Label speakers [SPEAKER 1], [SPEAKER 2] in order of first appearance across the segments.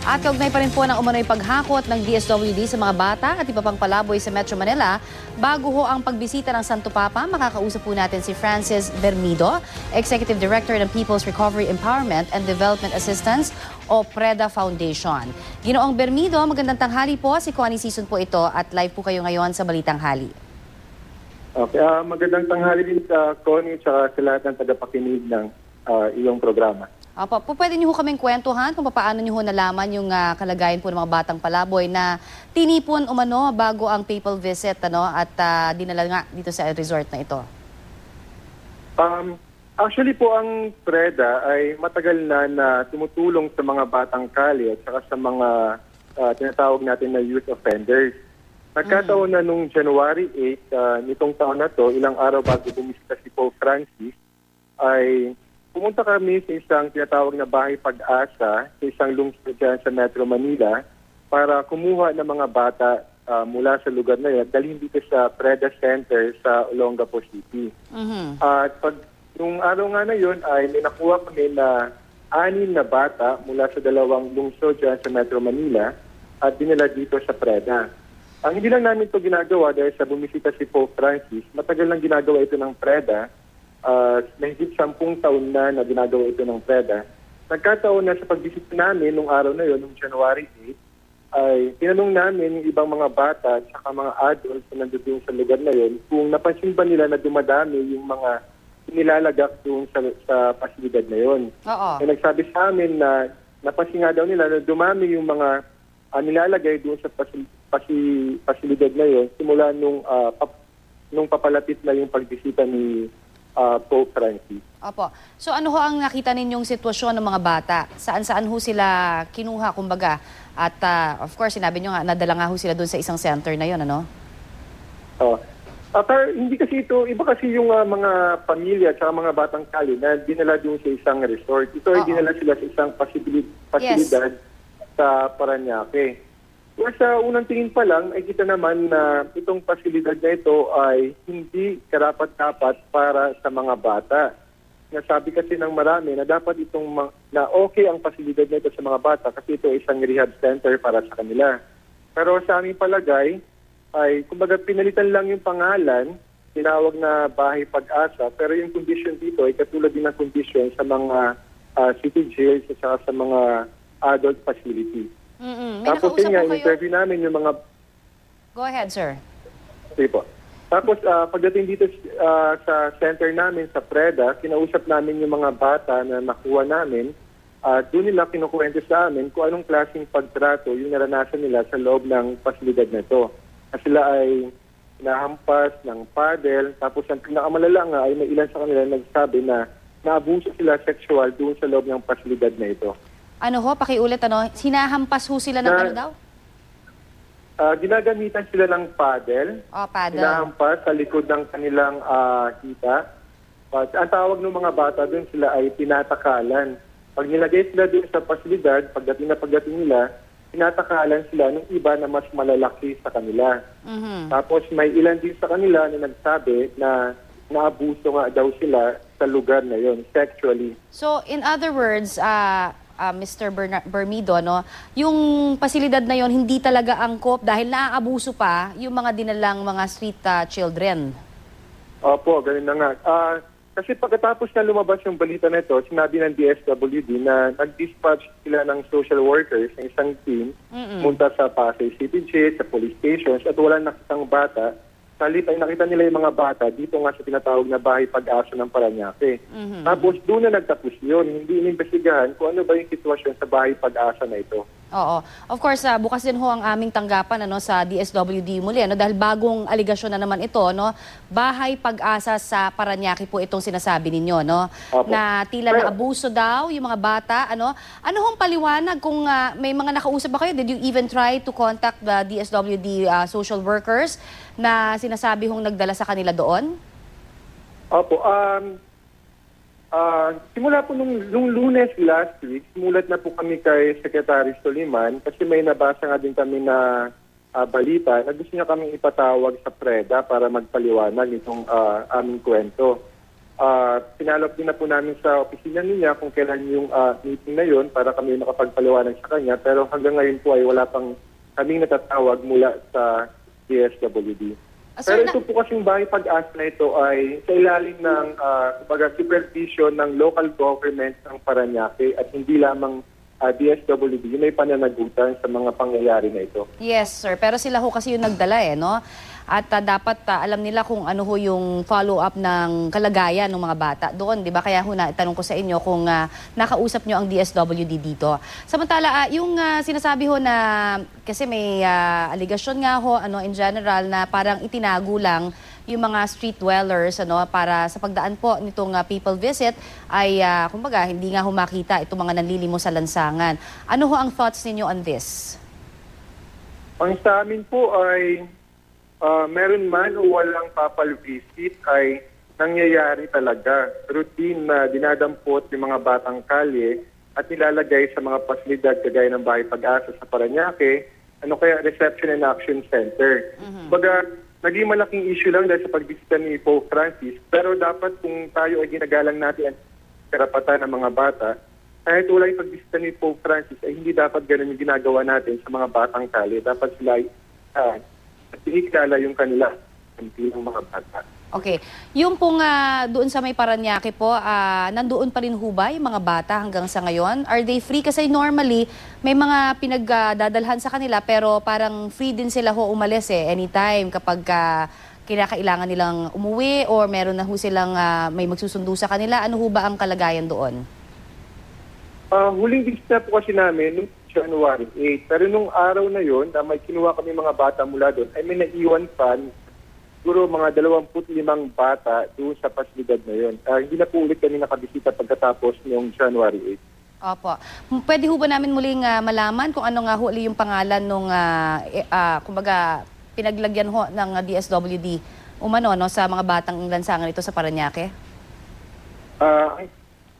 [SPEAKER 1] At kaugnay pa rin po ng umano'y paghakot ng DSWD sa mga bata at iba pang palaboy sa Metro Manila, bago ho ang pagbisita ng Santo Papa, makakausap po natin si Francis Bermido, Executive Director ng People's Recovery Empowerment and Development Assistance o PREDA Foundation. Ginoong Bermido, magandang tanghali po. Si Connie Season po ito at live po kayo ngayon sa Balitang Hali.
[SPEAKER 2] Okay, ah, magandang tanghali din sa Connie at sa lahat ng tagapakinig ng ah, iyong programa.
[SPEAKER 1] Opo, po pwede niyo ho kaming kwentuhan kung paano niyo ho nalaman yung ah, kalagayan po ng mga batang palaboy na tinipon umano bago ang papal visit ano, at ah, dinala nga dito sa resort na ito.
[SPEAKER 2] Um, actually po ang PREDA ay matagal na na tumutulong sa mga batang kali at saka sa mga ah, tinatawag natin na youth offenders. Nagkataon na nung January 8 ah, nitong taon na to, ilang araw bago bumisita si Pope Francis, ay pumunta kami sa isang tinatawag na bahay pag-asa sa isang lungsod dyan sa Metro Manila para kumuha ng mga bata ah, mula sa lugar na at dalhin dito sa PREDA Center sa Olongapo City.
[SPEAKER 1] Mhm.
[SPEAKER 2] At pag nung araw nga na yun ay may nakuha kami na anin na bata mula sa dalawang lungsod dyan sa Metro Manila at dinala dito sa Preda. Ang hindi lang namin ito ginagawa dahil sa bumisita si Pope Francis, matagal lang ginagawa ito ng Preda. Uh, mahigit sampung taon na na ginagawa ito ng Preda. Nagkataon na sa pagbisita namin nung araw na yun, nung January 8, ay tinanong namin yung ibang mga bata at saka mga adults na nandun sa lugar na yun kung napansin ba nila na dumadami yung mga nilalagak doon sa, sa pasilidad na yun.
[SPEAKER 1] Oo.
[SPEAKER 2] Eh, nagsabi sa amin na napansin nga daw nila na dumami yung mga ah, nilalagay doon sa pasi, pasi, pasilidad na yun simula nung, ah, pap- nung papalapit na yung pagbisita ni ah, Pope Francis.
[SPEAKER 1] Opo. So ano ho ang nakita ninyong sitwasyon ng mga bata? Saan-saan ho sila kinuha kumbaga? At ah, of course, sinabi nyo nga, nadala nga ho sila doon sa isang center na yon ano?
[SPEAKER 2] Oh. Ah, pero hindi kasi ito, iba kasi yung ah, mga pamilya at mga batang kali na dinala doon sa isang resort. Ito ay
[SPEAKER 1] Oo.
[SPEAKER 2] dinala sila sa isang pasilidad sa Paranaque. Kaya sa unang tingin pa lang, ay kita naman na itong pasilidad na ito ay hindi karapat-dapat para sa mga bata. Nasabi kasi ng marami na dapat itong na okay ang pasilidad na ito sa mga bata kasi ito ay isang rehab center para sa kanila. Pero sa aming palagay, ay kumbaga pinalitan lang yung pangalan, tinawag na bahay pag-asa, pero yung condition dito ay katulad din ng condition sa mga ah, city jails at sa mga adult facility.
[SPEAKER 1] Mm-mm. May
[SPEAKER 2] Tapos
[SPEAKER 1] nakausap
[SPEAKER 2] yun nga,
[SPEAKER 1] po kayo?
[SPEAKER 2] in-interview namin yung mga
[SPEAKER 1] Go ahead, sir.
[SPEAKER 2] Sige po. Tapos ah, pagdating dito ah, sa center namin sa Preda, kinausap namin yung mga bata na nakuha namin. At doon nila kinukwento sa amin kung anong klaseng pagtrato yung naranasan nila sa loob ng pasilidad na ito. At sila ay nahampas ng paddle. Tapos ang pinakamalala nga ay may ilan sa kanila nagsabi na naabuso sila sexual doon sa loob ng pasilidad na ito.
[SPEAKER 1] Ano ho, pakiulit ano, hinahampas ho sila ng
[SPEAKER 2] Na-
[SPEAKER 1] ano daw?
[SPEAKER 2] Ah, ginagamitan sila ng paddle.
[SPEAKER 1] O, paddle.
[SPEAKER 2] Hinahampas sa likod ng kanilang ah, hita. At ang tawag ng mga bata doon sila ay tinatakalan. Pag nilagay sila doon sa pasilidad, pagdating na pagdating nila, tinatakalan sila ng iba na mas malalaki sa kanila.
[SPEAKER 1] Mhm.
[SPEAKER 2] Tapos may ilan din sa kanila na nagsabi na naabuso nga daw sila sa lugar na yon sexually.
[SPEAKER 1] So, in other words, ah ah, Mr. Bermido, no, yung pasilidad na yon hindi talaga angkop dahil naaabuso pa yung mga dinalang mga street ah, children.
[SPEAKER 2] Opo, ganun na nga. Ah, kasi pagkatapos na lumabas yung balita na ito, sinabi ng DSWD na nag-dispatch sila ng social workers ng isang team
[SPEAKER 1] Mm-mm.
[SPEAKER 2] punta sa Pasay City Jail, sa police stations at wala nakitang bata. Salit ay nakita nila yung mga bata dito nga sa tinatawag na bahay pag-asa ng Paranaque.
[SPEAKER 1] Mhm.
[SPEAKER 2] Tapos doon na nagtapos yun. Hindi inimbestigahan kung ano ba yung sitwasyon sa bahay pag-asa na ito.
[SPEAKER 1] Oo. Of course, ah, bukas din ho ang aming tanggapan ano, sa DSWD muli. Ano, dahil bagong aligasyon na naman ito. No? Bahay pag-asa sa Paranaque po itong sinasabi ninyo. No?
[SPEAKER 2] Opo.
[SPEAKER 1] Na tila na abuso daw yung mga bata. Ano, ano hong paliwanag kung ah, may mga nakausap ba kayo? Did you even try to contact the DSWD ah, social workers na sinasabi hong nagdala sa kanila doon?
[SPEAKER 2] Opo. Um, ah, simula po nung, nung lunes last week, simulat na po kami kay Secretary Soliman kasi may nabasa nga din kami na ah, balita na gusto niya kaming ipatawag sa PREDA para magpaliwanag itong ah, aming kwento. Ah, pinalap din na po namin sa opisina niya kung kailan yung ah, meeting na yon para kami makapagpaliwanag sa kanya. Pero hanggang ngayon po ay wala pang kaming natatawag mula sa DSWD.
[SPEAKER 1] Ah, sir,
[SPEAKER 2] Pero
[SPEAKER 1] na-
[SPEAKER 2] ito po kasing bahay pag-asa na ito ay sa ilalim ng ah, kumbaga, supervision ng local government ng Paranaque at hindi lamang ah, DSWD yung may pananagutan sa mga pangyayari na ito.
[SPEAKER 1] Yes, sir. Pero sila ho kasi yung nagdala eh, no? At ah, dapat ah, alam nila kung ano ho yung follow-up ng kalagayan ng mga bata doon, di ba? Kaya ho na itanong ko sa inyo kung ah, nakausap nyo ang DSWD dito. Samantala, ah, yung ah, sinasabi ho na, kasi may ah, aligasyon nga ho, ano, in general, na parang itinago lang yung mga street dwellers ano para sa pagdaan po nitong ah, people visit ay ah, kumbaga hindi nga humakita itong mga nanlilimo sa lansangan. Ano ho ang thoughts ninyo on this?
[SPEAKER 2] Ang sa amin po ay ah, meron man o walang papal visit ay nangyayari talaga. Routine na dinadampot yung mga batang kalye at nilalagay sa mga pasilidad kagaya ng Bahay Pag-asa sa Paranaque, ano kaya Reception and Action Center. Baga, naging malaking issue lang dahil sa pagbisita ni Pope Francis, pero dapat kung tayo ay ginagalang natin ang karapatan ng mga bata, kahit wala yung pagbisita ni Pope Francis, ay hindi dapat ganun yung ginagawa natin sa mga batang kali. Dapat sila ay uh, inikilala yung kanila bilang mga bata.
[SPEAKER 1] Okay. Yung pong ah, doon sa may Paranaque po, ah, nandoon pa rin ho ba yung mga bata hanggang sa ngayon? Are they free? Kasi normally, may mga pinagdadalhan sa kanila pero parang free din sila ho umalis eh anytime kapag ah, kinakailangan nilang umuwi or meron na ho silang ah, may magsusundo sa kanila. Ano ho ba ang kalagayan doon?
[SPEAKER 2] Ah, huling visita po kasi namin noong January 8. Pero nung araw na yon, na may kinuha kami mga bata mula doon, ay may naiwan pa siguro mga 25 bata doon sa pasilidad na yon. Ah, hindi na po ulit kami nakabisita pagkatapos noong January 8.
[SPEAKER 1] Opo. Pwede ho ba namin muling ah, malaman kung ano nga ho uli yung pangalan nung, eh, ah, kumbaga, pinaglagyan ho ng DSWD umano no, sa mga batang lansangan ito sa Paranaque?
[SPEAKER 2] Ah, ang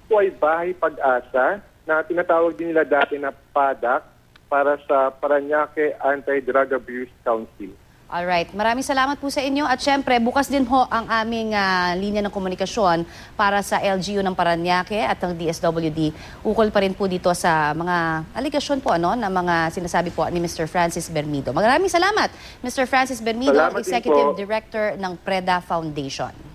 [SPEAKER 2] po ay bahay pag-asa na tinatawag din nila dati na PADAC para sa Paranaque Anti-Drug Abuse Council.
[SPEAKER 1] Alright, maraming salamat po sa inyo at syempre bukas din ho ang aming ah, linya ng komunikasyon para sa LGU ng Paranaque at ng DSWD. Ukol pa rin po dito sa mga aligasyon po ano na mga sinasabi po ni Mr. Francis Bermido. Maraming salamat Mr. Francis Bermido,
[SPEAKER 2] Salamat
[SPEAKER 1] Executive. Director ng PREDA Foundation.